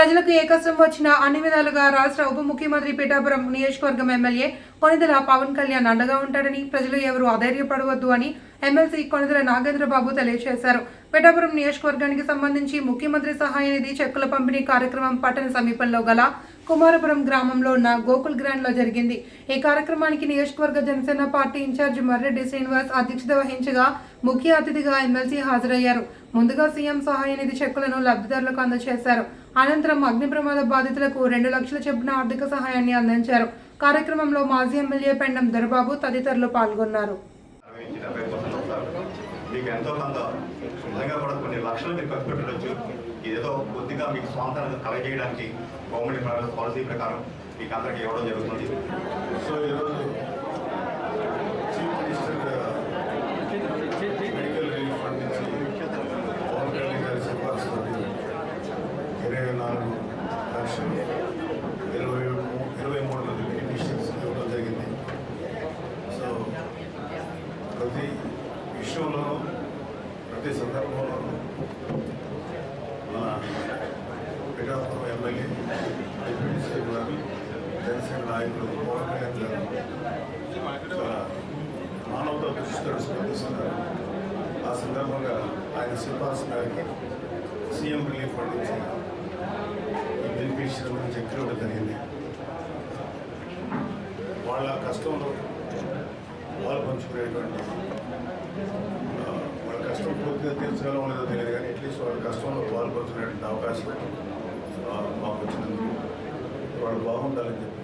ప్రజలకు ఏ కష్టం వచ్చినా అన్ని విధాలుగా రాష్ట్ర ఉప ముఖ్యమంత్రి పిఠాపురం నియోజకవర్గం ఎమ్మెల్యే కొనిదెల పవన్ కళ్యాణ్ అండగా ఉంటాడని ప్రజలు ఎవరు అధైర్యపడవద్దు అని ఎమ్మెల్సీ కొనిదెల నాగేంద్రబాబు తెలియజేశారు. పిఠాపురం నియోజకవర్గానికి సంబంధించి ముఖ్యమంత్రి సహాయ నిధి చెక్కుల పంపిణీ కార్యక్రమం పట్టణ సమీపంలో గల కుమారపురం గ్రామంలో ఉన్న గోకుల్ గ్రాండ్లో జరిగింది. ఈ కార్యక్రమానికి నియోజకవర్గ జనసేన పార్టీ ఇన్ఛార్జి మర్రెడ్డి శ్రీనివాస్ అధ్యక్షత వహించగా ముఖ్య అతిథిగా ఎమ్మెల్సీ హాజరయ్యారు. ముందుగా సీఎం సహాయ నిధి చెక్కులను లబ్ధిదారులకు అందజేశారు. అనంతరం అగ్ని ప్రమాద బాధితులకు రెండు లక్షల చొప్పున ఆర్థిక సహాయాన్ని అందించారు. కార్యక్రమంలో మాజీ ఎమ్మెల్యే పెండం దొరబాబు తదితరులు పాల్గొన్నారు. మీకు ఎంతో కొంత నిజంగా కూడా కొన్ని లక్షలు మీరు ఖర్చు పెట్టవచ్చు ఏదో కొద్దిగా మీకు స్వాతంత్రం కలగజేయడానికి గవర్నమెంట్ పాలసీ ప్రకారం మీకు అందరికీ ఇవ్వడం జరుగుతుంది. సో ఈరోజు chief minister medical relief fund నుంచి పవన్ కళ్యాణ్ గారి సిఫార్సు ఇరవై నాలుగు లక్షలు ఇరవై ఇరవై మూడు మంది బెనిఫిషియర్స్ ఇవ్వడం జరిగింది. సో ప్రతి విషయంలోనూ ప్రతి సందర్భంలోనూ మన పిఠాపురం ఎమ్మెల్యే డిప్యూటీ సీఎం గారు జనసేన నాయకులు పవన్ కళ్యాణ్ గారు చాలా మానవతా దృష్టితో స్పందిస్తున్నారు. ఆ సందర్భంగా ఆయన సిఫార్సు మేరకు సీఎం రిలీఫ్ ఫండ్ నుంచి ఈ బెనిఫిషియర్ నుంచి చెక్ జరిగింది. వాళ్ళ కష్టంలో వాళ్ళు పంచుకునేటువంటి వాళ్ళ కష్టం పూర్తిగా తీర్చగలం లేదో తెలియదు కానీ అట్లీస్ట్ వాళ్ళ కష్టంలో పాల్పంచుకునేటువంటి అవకాశం మాకు వచ్చినందుకు వాళ్ళు బాగుండాలని చెప్పి